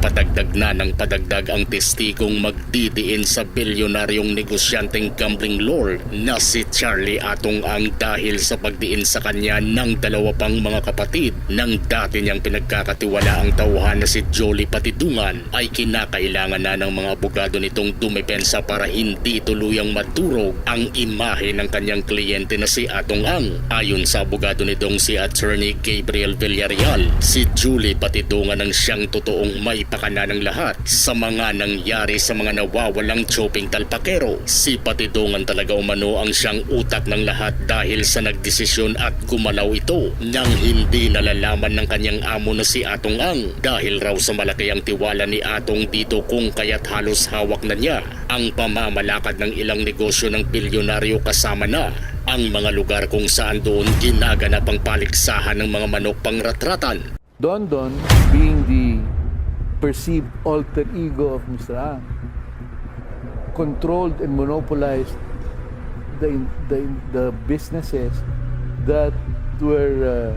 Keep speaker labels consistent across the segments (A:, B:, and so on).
A: Padagdag na ng padagdag ang testigong magdidiin sa bilyonaryong negosyanteng gambling lord na si Charlie Atong ang dahil sa pagdiin sa kanya ng dalawa pang mga kapatid ng dati niyang pinagkakatiwala ang tauhan na si Jolie Patidungan ay kinakailangan na ng mga abogado nitong dumepensa para hindi tuluyang maturog ang imahe ng kanyang kliyente na si Atong Ang. Ayon sa abogado nitong si Attorney Gabriel Villarreal, si Julie Patidungan ang siyang totoong may pakana ng lahat sa mga nangyari sa mga nawawalang choping talpakero. Si Patidungan talaga umano ang siyang utak ng lahat dahil sa nagdesisyon at gumalaw ito nang hindi nalalaman ng kanyang amo na si Atong Ang dahil raw sa malaki ang tiwala ni Atong dito kung kaya't halos hawak na niya ang pamamalakad ng ilang negosyo ng bilyonaryo kasama na ang mga lugar kung saan doon ginaganap ang paligsahan ng mga manok pangratratan
B: Don Don being the perceived alter ego of Mr. Ang controlled and monopolized the the, the businesses that were uh,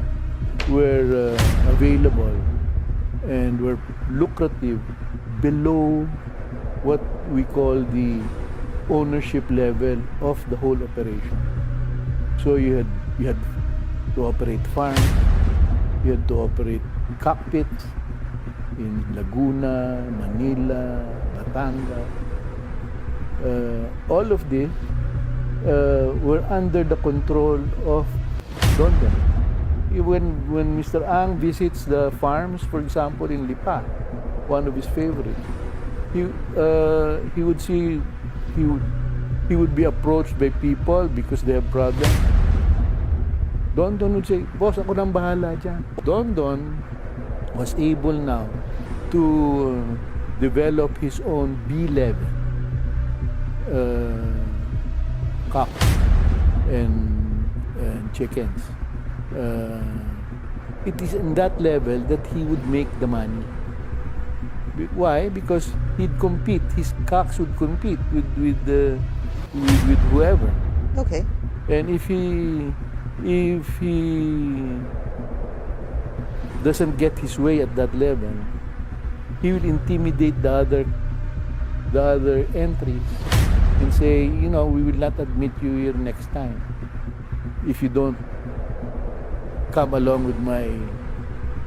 B: were uh, available and were lucrative below what we call the ownership level of the whole operation. So you had you had to operate farms, you had to operate cockpits in Laguna, Manila, Batangas. Uh, all of this uh, were under the control of London. When, when Mr. Ang visits the farms, for example, in Lipa, one of his favorites, he, uh, he would see, he would, he would be approached by people because they have problems. Don Don would say, Boss, ako nang bahala dyan. Don Don was able now to develop his own B-level uh, cock and, and chickens. Uh, it is in that level that he would make the money. Why? Because he'd compete. His cocks would compete with with the with, with whoever.
C: Okay.
B: And if he if he doesn't get his way at that level, he will intimidate the other the other entries and say, you know, we will not admit you here next time if you don't come along with my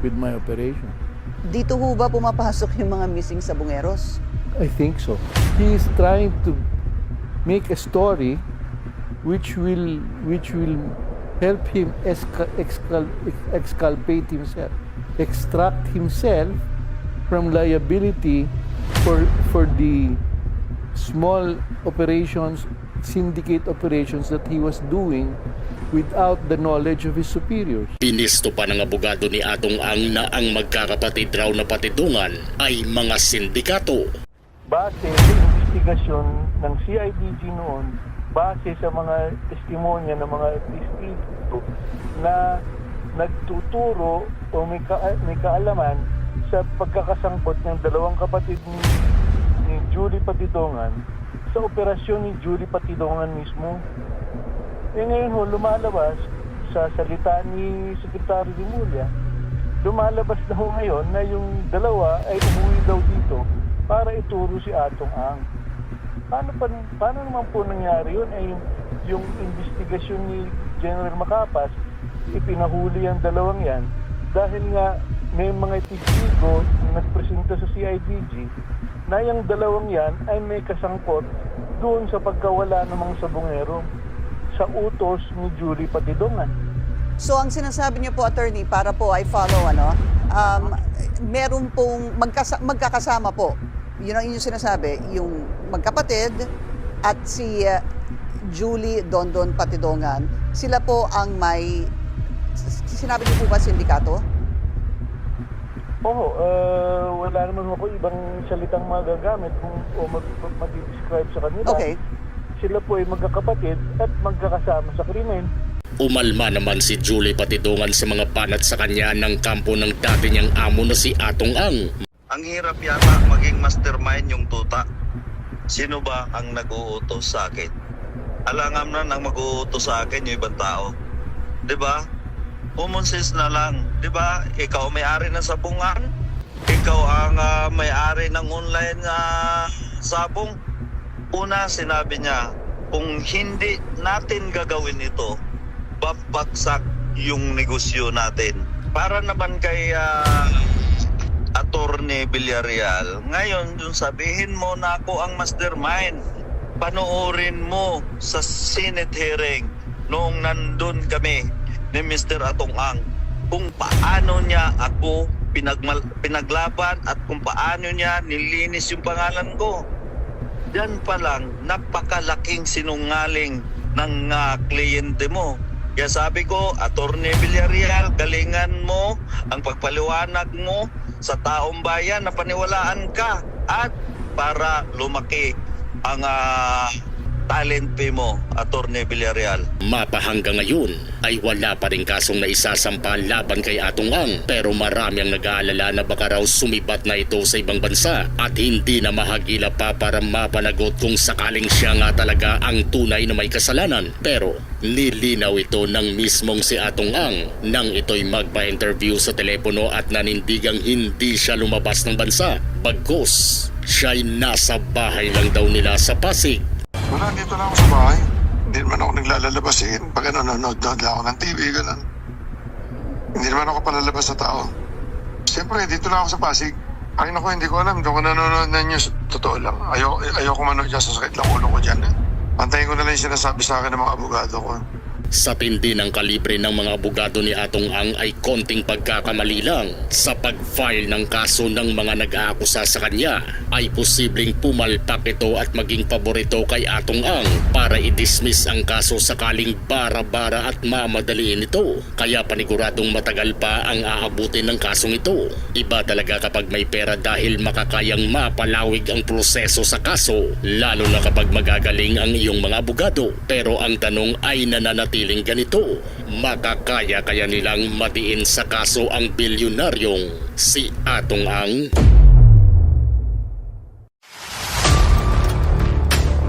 B: with my operation.
C: Dito ho ba pumapasok yung mga missing sabungeros?
B: I think so. He is trying to make a story which will which will help him exculpate himself, extract himself from liability for for the small operations, syndicate operations that he was doing without the knowledge of his superiors.
A: Pinisto pa ng abogado ni Atong Ang na ang magkakapatid raw na patidungan ay mga sindikato.
D: base sa investigasyon ng CIDG noon, base sa mga testimonya ng mga testigo na nagtuturo o may, ka- may kaalaman sa pagkakasangkot ng dalawang kapatid ni, ni Julie Patidongan sa operasyon ni Julie Patidongan mismo. Eh ngayon ho, lumalabas sa salita ni Secretary Rimulya, lumalabas na ho ngayon na yung dalawa ay umuwi daw dito para ituro si Atong Ang. Paano, pa, paano naman po nangyari yun? Eh, yung, yung investigasyon ni General Macapas, ipinahuli ang dalawang yan dahil nga may mga testigo na nagpresenta sa CIDG na yung dalawang yan ay may kasangkot doon sa pagkawala ng mga sabungero sa utos ni Julie Patidongan.
C: So ang sinasabi niyo po attorney para po I follow ano, um, meron pong magkasa- magkakasama po. Yun ang inyong sinasabi, yung magkapatid at si uh, Julie Dondon Patidongan, sila po ang may sinabi niyo po ba sindikato?
D: Oo, uh, wala naman ako ibang salitang magagamit kung o mag, mag- describe sa kanila.
C: Okay.
D: Sila po ay magkakapatid at magkakasama sa krimen.
A: Umalma naman si Julie Patidungan sa mga banat sa kanya ng kampo ng dati niyang amo na si Atong Ang.
E: Ang hirap yata maging mastermind yung tuta. Sino ba ang nag-uutos sa akin? Alangam na nang mag-uutos sa akin yung ibang tao. 'Di ba? Common sense na lang. 'Di ba? Ikaw may-ari ng sabungan. Ikaw ang ah, may-ari ng online ah, sabong. Una, sinabi niya, kung hindi natin gagawin ito, babagsak yung negosyo natin. Para naman kay ah, Attorney Villarreal, ngayon yung sabihin mo na ako ang mastermind. Panoorin mo sa Senate hearing noong nandun kami ni Mr. Atong Ang kung paano niya ako pinagmal, pinaglaban at kung paano niya nilinis yung pangalan ko. Yan pa lang, napakalaking sinungaling ng ah, kliyente mo. Kaya sabi ko, Attorney Villarreal, galingan mo ang pagpaliwanag mo sa taong bayan na paniwalaan ka at para lumaki ang ah, talent fee mo, Attorney Villarreal.
A: Mapa hanggang ngayon ay wala pa rin kasong naisasampa laban kay Atong Ang pero marami ang nag-aalala na baka raw sumibat na ito sa ibang bansa at hindi na mahagila pa para mapanagot kung sakaling siya nga talaga ang tunay na may kasalanan. Pero nilinaw ito ng mismong si Atong Ang nang ito'y magpa-interview sa telepono at nanindigang hindi siya lumabas ng bansa. Bagkus, siya'y nasa bahay lang daw nila sa Pasig
F: Wala, dito lang ako sa bahay. Hindi naman ako naglalabas eh. Pag nanonood lang ako ng TV, ganun. Hindi naman ako palalabas sa tao. Siyempre, dito lang ako sa Pasig. Ay naku, hindi ko alam. Doon ko nanonood ng news. Totoo lang. Ayaw, ayoko manood dyan sa sakit lang ulo ko dyan. Eh. Pantayin ko na lang yung sinasabi sa akin ng mga abogado ko.
A: Sa tindi ng kalibre ng mga abogado ni Atong Ang ay konting pagkakamali lang sa pag-file ng kaso ng mga nag-aakusa sa kanya ay posibleng pumalpak ito at maging paborito kay Atong Ang para i-dismiss ang kaso sakaling bara-bara at mamadaliin ito. Kaya paniguradong matagal pa ang aabutin ng kasong ito. Iba talaga kapag may pera dahil makakayang mapalawig ang proseso sa kaso lalo na kapag magagaling ang iyong mga abogado. Pero ang tanong ay nananatiling ganito. Makakaya kaya nilang matiin sa kaso ang bilyonaryong si Atong Ang?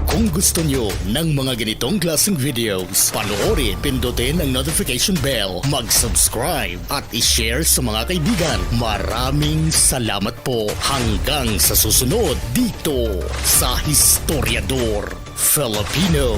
A: Kung gusto nyo ng mga ganitong klaseng videos, panoorin, pindutin ang notification bell, mag-subscribe at i-share sa mga kaibigan. Maraming salamat po hanggang sa susunod dito sa Historiador Filipino.